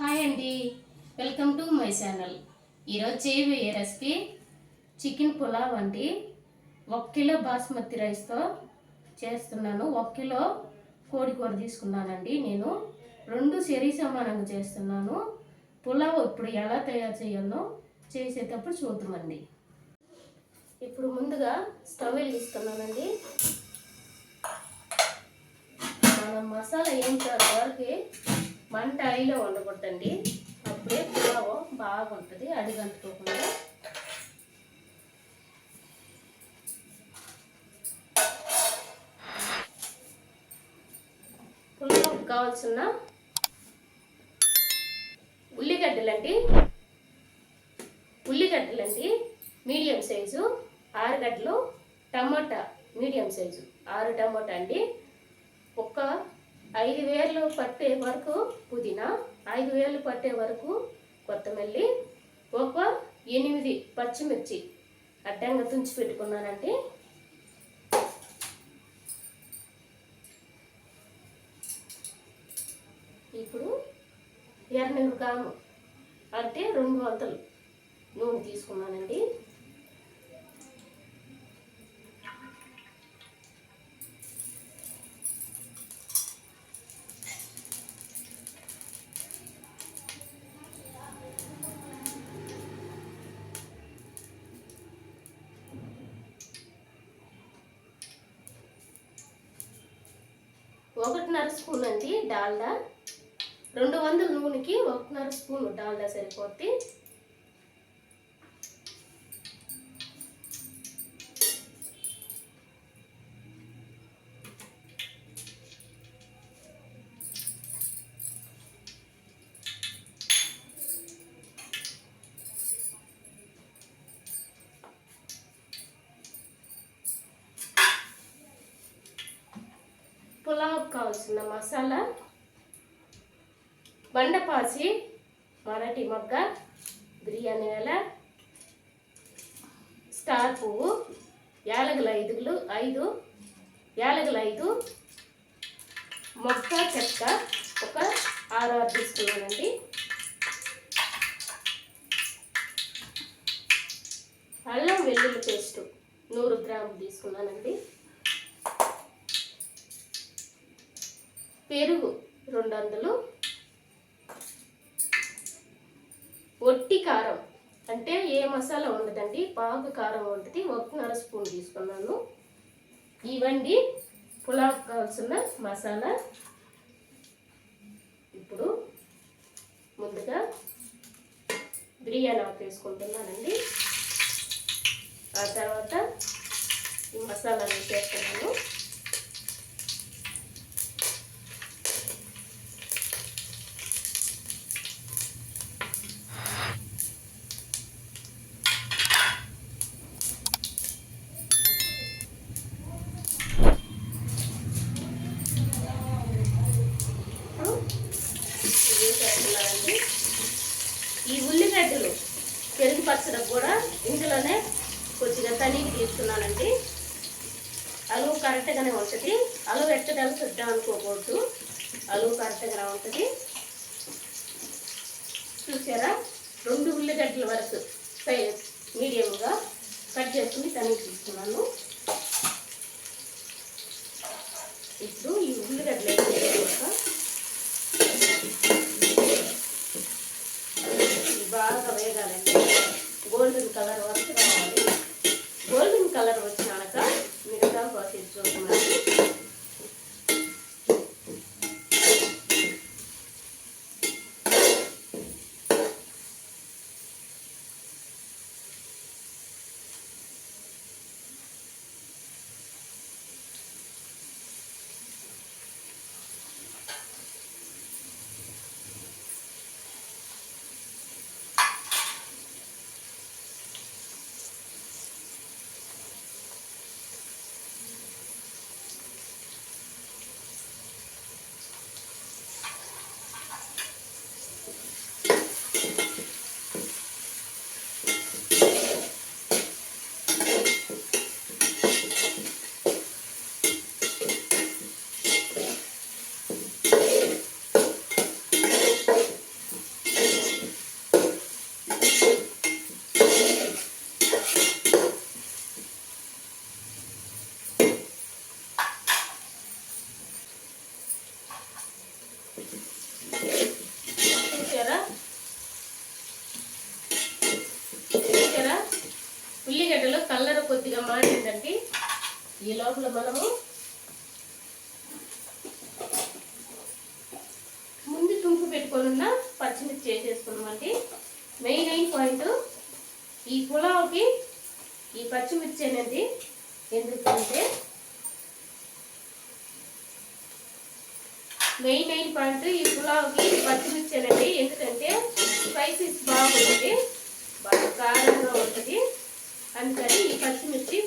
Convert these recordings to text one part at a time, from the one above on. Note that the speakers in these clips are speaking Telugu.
హాయ్ అండి. Welcome to my channel. ఈరోజు చేయబోయే రెసిపీ చికెన్ పులావ్ అండి. ఒక కిలో బాస్మతి రైస్తో చేస్తున్నాను. ఒక కిలో కోడి కూర తీసుకున్నానండి నేను. రెండు సరి సమానంగా చేస్తున్నాను. పులావ్ ఇప్పుడు ఎలా తయారు చేయాలో చేసేటప్పుడు చూద్దామండి. ఇప్పుడు ముందుగా స్టవ్ వెలిగిస్తున్నానండి. మనం మసాలా ఏం వరకు మంట ఐలో ఉండకూడదండి అప్పుడే పులావు బాగుంటుంది అడిగంటుకోకుండా. పులావ్ కావాల్సిన ఉల్లిగడ్డలండి. ఉల్లిగడ్డలండి మీడియం సైజు ఆరు గడ్డలు టమాటా మీడియం సైజు ఆరు టమాటా అండి. ఒక ఐదు వేలు పట్టే వరకు పుదీనా ఐదు వేలు పట్టే వరకు కొత్తమల్లి ఒక ఎనిమిది పచ్చిమిర్చి. అడ్డంగా తుంచి పెట్టుకున్నానండి ఇప్పుడు ఎర్రమిరపకాయలు అంటే రెండు వందలు. నూనె తీసుకున్నానండి. ఒకటిన్నర స్పూన్ అండి డాల్డా. రెండు వందల నూనెకి ఒకటిన్నర స్పూన్ డాల్డా సరిపోద్ది. పులావ్ కావాల్సిన మసాలా బండపాసి మరాఠీ మొగ్గ బిర్యానీ ఎల స్టార్ పువ్వు యాలకుల ఐదుగులు ఐదు యాలగల ఐదు మొక్క చెక్క ఒక ఆరు ఆరు తీసుకున్నానండి. అల్లం వెల్లుల్లి పేస్ట్ నూరు గ్రాములు తీసుకున్నానండి. పెరుగు రెండు వందలు ఒట్టి కారం అంటే ఏ మసాలా ఉండదండి పాకు కారం ఉంటుంది ఒకటిన్నర స్పూన్ తీసుకున్నాను. ఇవండి పులావ్ కావాల్సిన మసాలా. ఇప్పుడు ముందుగా బిర్యానీ ఆకు వేసుకుంటున్నానండి. ఆ తర్వాత ఈ మసాలాలు చేస్తున్నాను వేసేస్తున్నానండి ఈ ఉల్లిగడ్డలు పెరుగు పచ్చడికి కూడా ఇందులోనే కొద్దిగా తనిగి అలువు కరెక్ట్గానే ఉంటుంది. అలువు ఎట్టగల చుట్టాం అనుకోకూడదు. అలువు కరెక్ట్గానే ఉంటుంది. చూసారా? రెండు ఉల్లిగడ్డల వరకు మీడియంగా కట్ చేసుకుని తనిగి తీసుకున్నాను ఇప్పుడు ఈ ఉల్లిగడ్డలు బాగా వేగాలండి. గోల్డెన్ కలర్ వరకు రావాలి గోల్డెన్ కలర్ వచ్చినాక మిగతా ప్రాసెస్ చూస్తున్నాను చూసారా చూసారా ఉల్లిగడ్డలు కలర్ కొద్దిగా మారిందండి ఈ లోపల మనము ముందు తుంపు పెట్టుకొని ఉన్న పచ్చిమిర్చి చేసేసుకున్నామండి మెయిన్ అయిన పాయింట్ ఈ పులావ్కి ఈ పచ్చిమిర్చి అనేది ఎందుకంటే మెయిన్ మెయిన్ పాయింట్ ఈ పులావ్కి ఈ ఎందుకంటే స్పైసీస్ బాగుంటుంది. బాగా కారంగా ఉంటుంది. అందుకని ఈ పచ్చిమిర్చి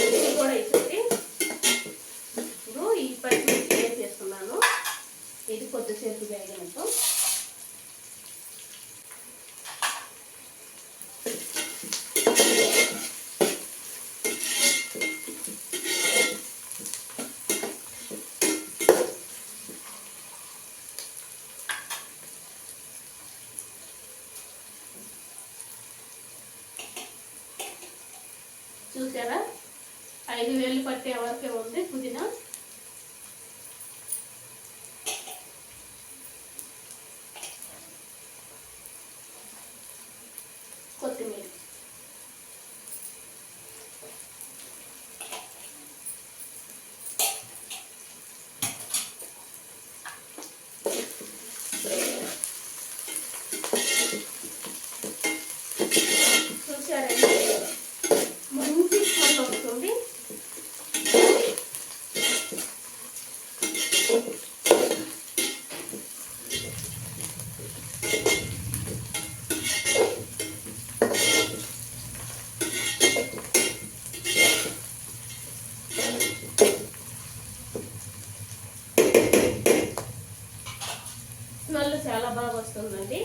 ఇది కూడా ఇస్తుంది ఇప్పుడు ఈ పచ్చిమిర్చి వేసేస్తున్నాను ఇది కొద్దిసేపు వేగనంతో చూసారా ఐదు వేలు పట్టే వరకే ఉంది పుదీనా కొత్తిమీర చూసారండి మంచి స్మెల్ వస్తుంది స్మెల్ చాలా బాగా వస్తుందండి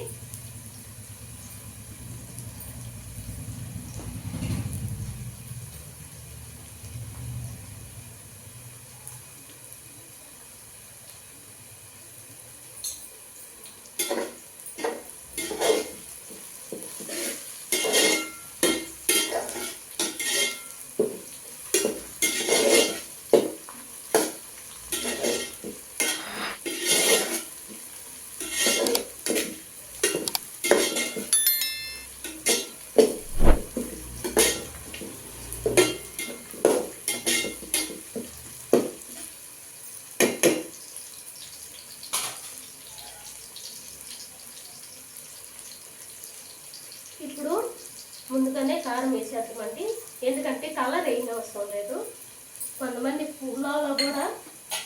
ఇప్పుడు ముందుగానే కారం వేసేద్దామండి ఎందుకంటే కలర్ ఏం అవసరం లేదు. కొంతమంది పులావ్లో కూడా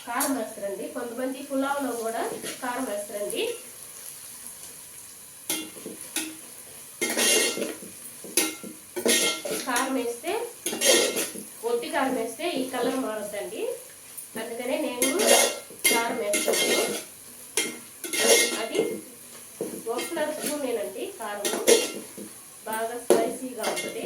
కారం వేస్తారండి. కొంతమంది పులావ్లో కూడా కారం వేస్తారండి. కారం వేస్తే ఒట్టి కారం వేస్తే ఈ కలర్ మారద్దండి. అందుకనే నేను కారం వేస్తాను అది ఒకన్నర స్పూనేనండి కారం బాగా స్పైసీగా ఉంటుంది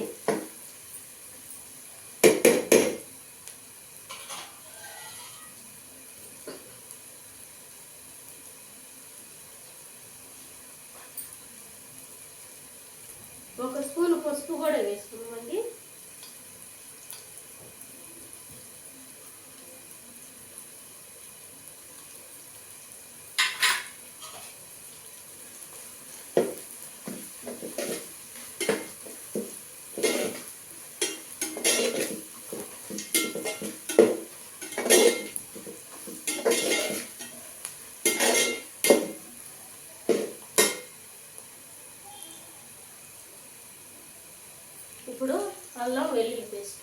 ఒక స్పూన్ పసుపు కూడా వేసుకున్నామండి ఇప్పుడు అల్లం వెల్లుల్లి పేస్ట్.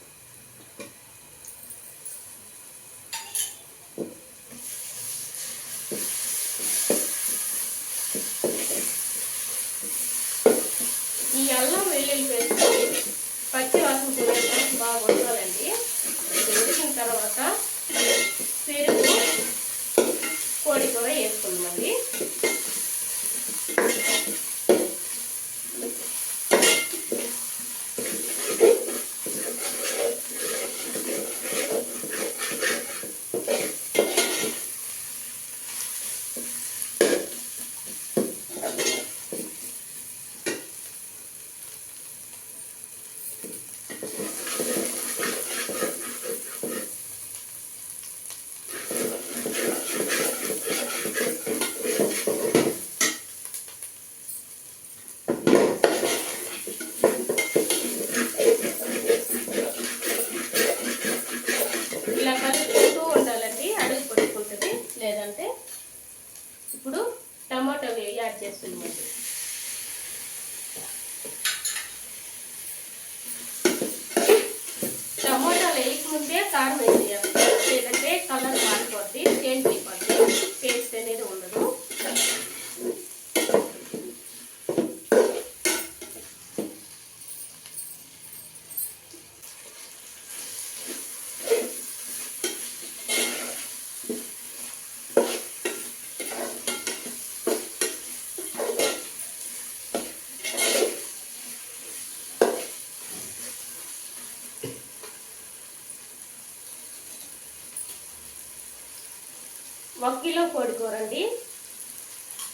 ఒక కిలో కోడి కూర అండి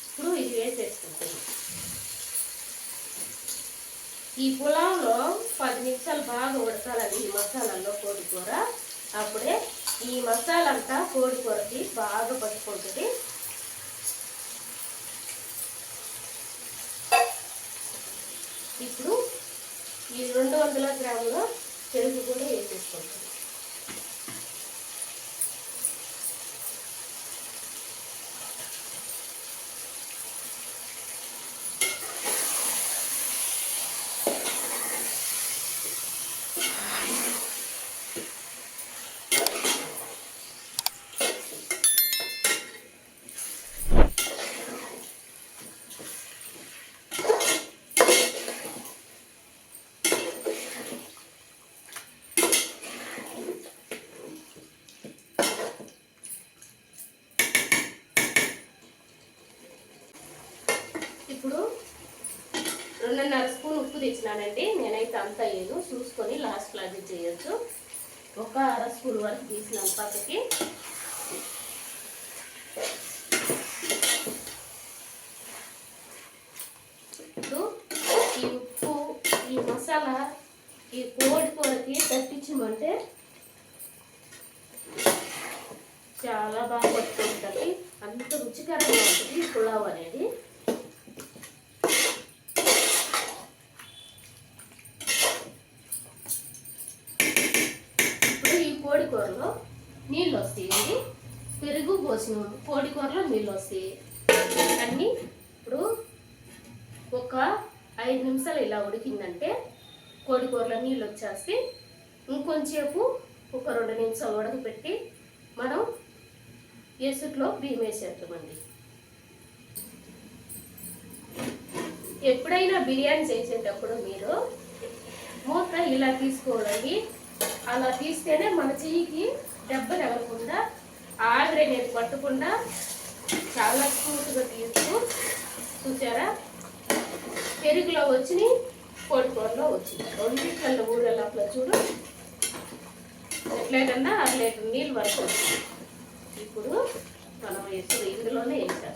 ఇప్పుడు ఇది వేసేసుకుంటాను ఈ పులావ్లో పది నిమిషాలు బాగా ఉడకాలండి ఈ మసాలాల్లో కోడి కూర అప్పుడే ఈ మసాలా అంతా కోడి కూరకి బాగా పట్టుకుంటుంది. ఇప్పుడు ఈ రెండు వందల గ్రాముల పెరుగు కూడా వేసేసుకుంటాం ఇప్పుడు రెండున్నర స్పూన్ ఉప్పు తెచ్చినానండి. నేనైతే అంత వేయను చూసుకొని లాస్ట్లో అది చేయొచ్చు. ఒక అర స్పూన్ వరకు తీసినాను పక్కకి. ఇప్పుడు ఈ ఉప్పు ఈ మసాలా ఈ కోడి కూరకి తట్టించమంటే చాలా బాగా పట్టుకుంటుంది. అంత రుచికరంగా ఉంటుంది పులావ్ అనేది. పోసిన పొడి కూరలో నీళ్ళు వస్తాయి అన్నీ ఇప్పుడు ఒక ఐదు నిమిషాలు ఇలా ఉడికిందంటే కోడి కూరలో నీళ్ళు వచ్చేసి ఇంకొంచేపు ఒక రెండు నిమిషాలు ఉడకపెట్టి మనం ఎసుట్లో బియ్యం వేసేద్దామండి. ఎప్పుడైనా బిర్యానీ చేసేటప్పుడు మీరు మూత ఇలా తీసుకోవడానికి అలా తీస్తేనే మన చెయ్యికి దెబ్బ తగలకుండా ఆవిరి నేను పట్టకుండా చాలా స్మూత్గా తీస్తూ చూసారా? పెరుగులో వచ్చినాయి కోడి వచ్చినాయి. వచ్చింది రెండిట్లలో ఊరేలోపల చూడు. ఎట్లయినా అర లీటర్ నీళ్ళు వరకు ఇప్పుడు మనం వేసి ఇందులోనే వేసాం.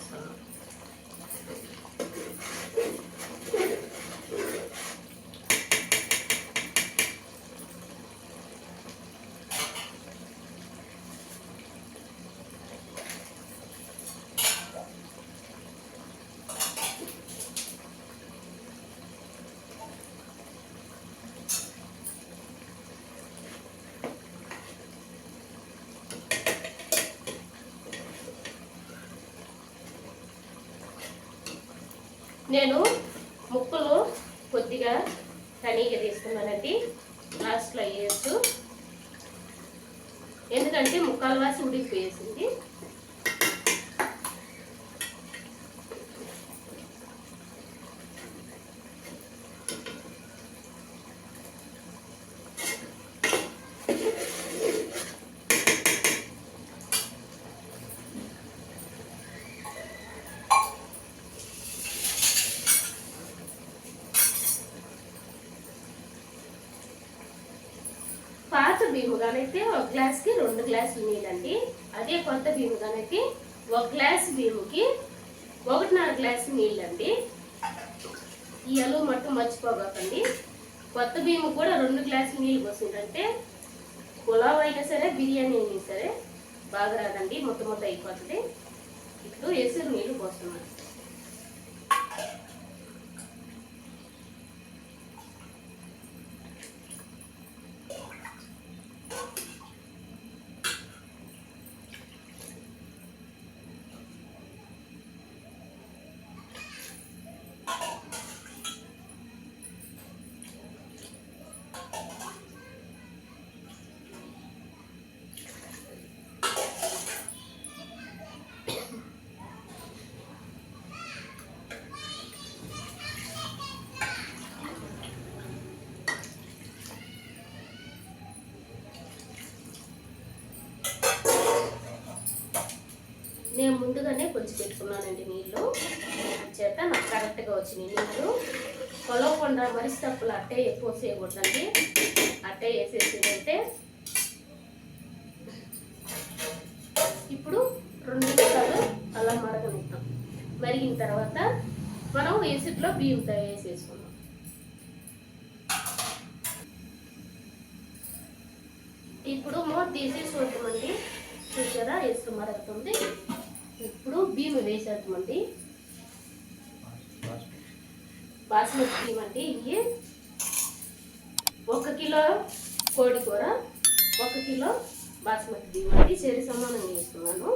నేను ముక్కలు కొద్దిగా తనీగా తీసుకున్నానండి లాస్ట్లో వేయచ్చు. ఎందుకంటే ముక్కలు వాసి ఉడికిపోయేసింది. బియ్యముగానైతే ఒక గ్లాస్కి రెండు గ్లాసులు నీళ్ళండి. అదే కొత్త బియ్యముగానైతే ఒక గ్లాస్ బియ్యముకి ఒకటిన్నర గ్లాసు నీళ్ళండి. ఈ అలువు మట్టు మర్చిపోకండి. కొత్త బియ్యం కూడా రెండు గ్లాసులు నీళ్ళు పోసిందంటే పులావ్ అయినా సరే బిర్యానీ అయినా సరే బాగా రాదండి మొత్తం మొత్తం అయిపోతుంది. ఇప్పుడు ఎసురు నీళ్ళు పోస్తున్నాను నేను ముందుగానే కొద్ది పెట్టుకున్నానండి నీళ్ళు. చేత నాకు కరెక్ట్గా వచ్చినాయి నీళ్ళు. కొలవకుండా మరిసి తప్పులు అట్టే ఎక్కువ చేయకూడదండి అట్టే వేసేసిందంటే ఇప్పుడు రెండు నిమిషాలు అలా మరగనిద్దాం. మరిగిన తర్వాత మనం ఎసిట్లో బియ్యం వేసేసుకుందాం బాస్మతి బియ్యం అండి ఇవి ఒక కిలో కోడి కూర ఒక కిలో బాస్మతి బియ్యం అండి సరి సమానంగా వేస్తున్నాను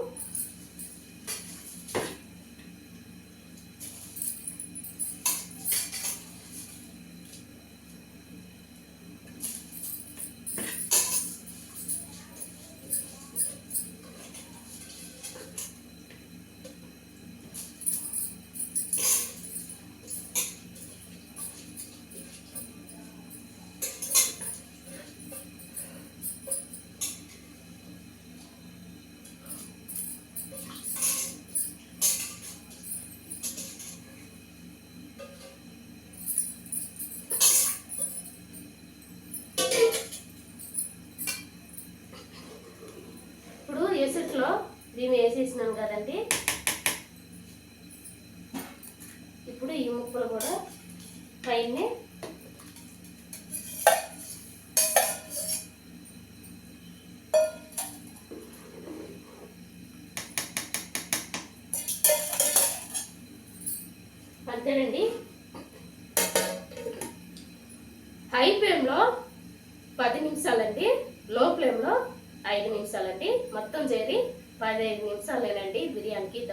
చేసినాను కదండి.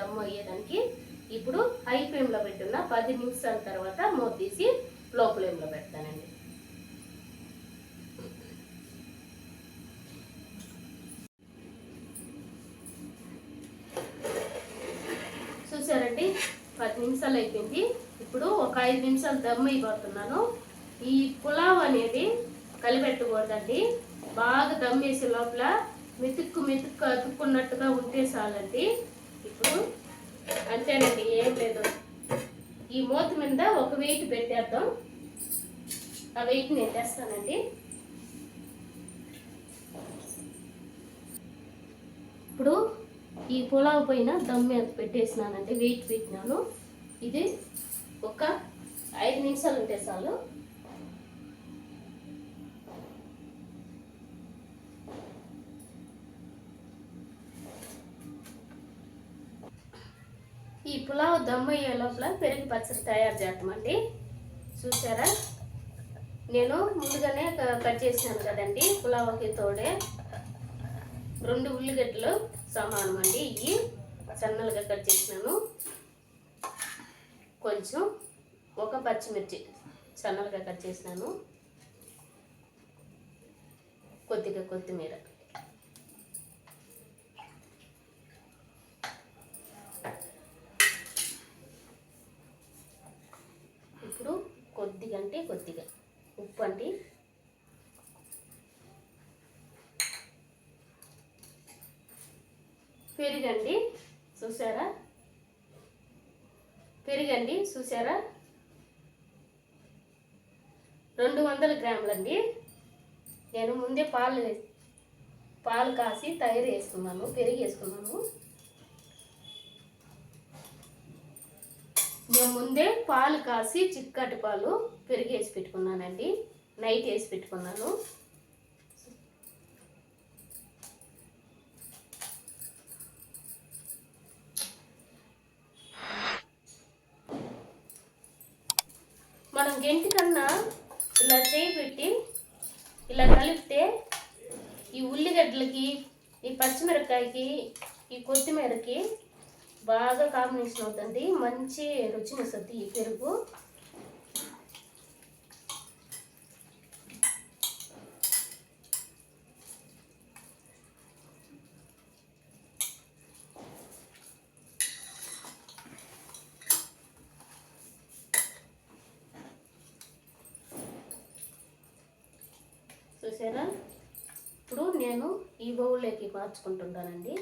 దమ్ అయ్యేదానికి ఇప్పుడు హై ఫ్లేమ్లో పెట్టున్న పది నిమిషాల తర్వాత మూత తీసి లో ఫ్లేమ్లో పెడతానండి. చూసారండి? పది నిమిషాలు అయిపోయింది. ఇప్పుడు ఒక ఐదు నిమిషాలు దమ్ అయిపోతున్నాను. ఈ పులావ్ అనేది కలిపెట్టకూడదండి. బాగా దమ్ వేసే లోపల మెతుక్కు మెతుక్కు అతుక్కున్నట్టుగా ఉంటే చాలండి. ఇప్పుడు అంతేనండి ఏం లేదు. ఈ మూత మీద ఒక వెయిట్ పెట్టేద్దాం. ఆ వెయిట్ నేను తెస్తానండి. ఇప్పుడు ఈ పులావ్ పైన దమ్ మీద పెట్టేసినానండి వెయిట్ పెట్టినాను. ఇది ఒక ఐదు నిమిషాలు ఉంటే చాలు ఈ పులావ్ దమ్ అయ్యే లోపల పెరుగు పచ్చడి తయారు చేద్దామండి. చూసారా? నేను ముందుగానే క- కట్ చేసినాను కదండి పులావ్కి తోడే. రెండు ఉల్లిగడ్డలు సమానం అండి ఇవి సన్నలుగా కట్ చేసినాను. కొంచెం ఒక పచ్చిమిర్చి సన్నలుగా కట్ చేసినాను. కొద్దిగా కొత్తిమీర ఇప్పుడు కొద్దిగా అంటే కొద్దిగా ఉప్పు అండి పెరుగండి చూసారా? పెరుగండి చూసారా? రెండు వందల గ్రాములండి. నేను ముందే పాలు పాలు కాసి తయారు వేసుకున్నాను పెరుగు వేసుకున్నాను నేను ముందే పాలు కాసి చిక్కటి పాలు పెరిగి వేసి పెట్టుకున్నానండి. నైట్ వేసి పెట్టుకున్నాను. మనం గెంటి కన్నా ఇలా చేయి పెట్టి ఇలా కలిపితే ఈ ఉల్లిగడ్డలకి ఈ పచ్చిమిరపకాయకి ఈ కొత్తిమీరకి బాగా కాంబినేషన్ అవుతుంది మంచి రుచిని వస్తుంది ఈ పెరుగు. చూసారా? ఇప్పుడు నేను ఈ బౌల్లోకి మార్చుకుంటుంటానండి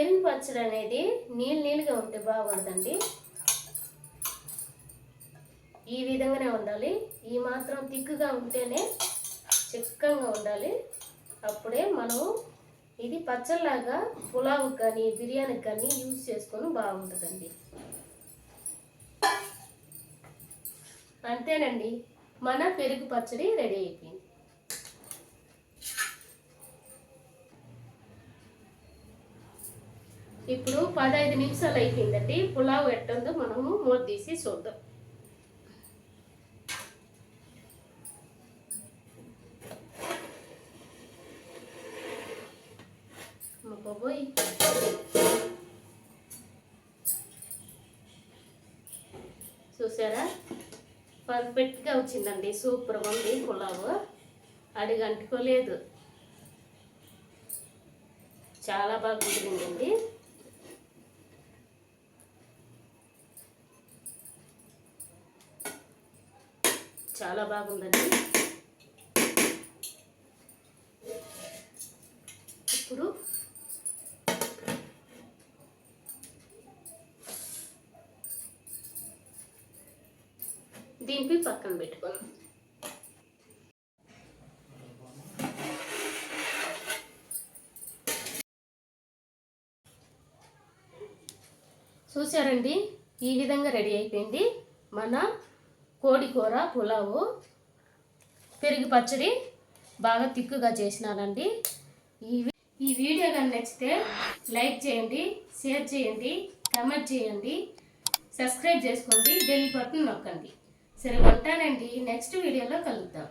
పెరుగు పచ్చడి అనేది నీళ్ళు నీళ్ళుగా ఉంటే బాగుండదండి. ఈ విధంగానే ఉండాలి. ఈ మాత్రం తిక్కుగా ఉంటేనే చిక్కగా ఉండాలి. అప్పుడే మనం ఇది పచ్చళ్ళలాగా పులావుకి కానీ బిర్యానీకి కానీ యూజ్ చేసుకొని బాగుంటుందండి. అంతేనండి. మన పెరుగు పచ్చడి రెడీ అయిపోయింది. ఇప్పుడు పదహైదు నిమిషాలు అయిపోయిందండి. పులావ్ ఎట్టుందో మనము మూత తీసి చూద్దాం. బాబోయ్. చూసారా? పర్ఫెక్ట్గా వచ్చిందండి. సూపర్ ఉంది పులావ్. అడిగంటుకోలేదు. చాలా బాగా కుదిరిందండి చాలా బాగుందండి. ఇప్పుడు దీనికి పక్కన పెట్టుకున్నాం చూసారండి ఈ విధంగా రెడీ అయిపోయింది. మన కోడి కూర పులావు పెరుగు పచ్చడి బాగా తిక్కుగా చేసినానండి. ఈ ఈ వీడియో కానీ నచ్చితే లైక్ చేయండి షేర్ చేయండి కమెంట్ చేయండి సబ్స్క్రైబ్ చేసుకోండి బెల్ బటన్ నొక్కండి. సరే ఉంటానండి. నెక్స్ట్ వీడియోలో కలుద్దాం.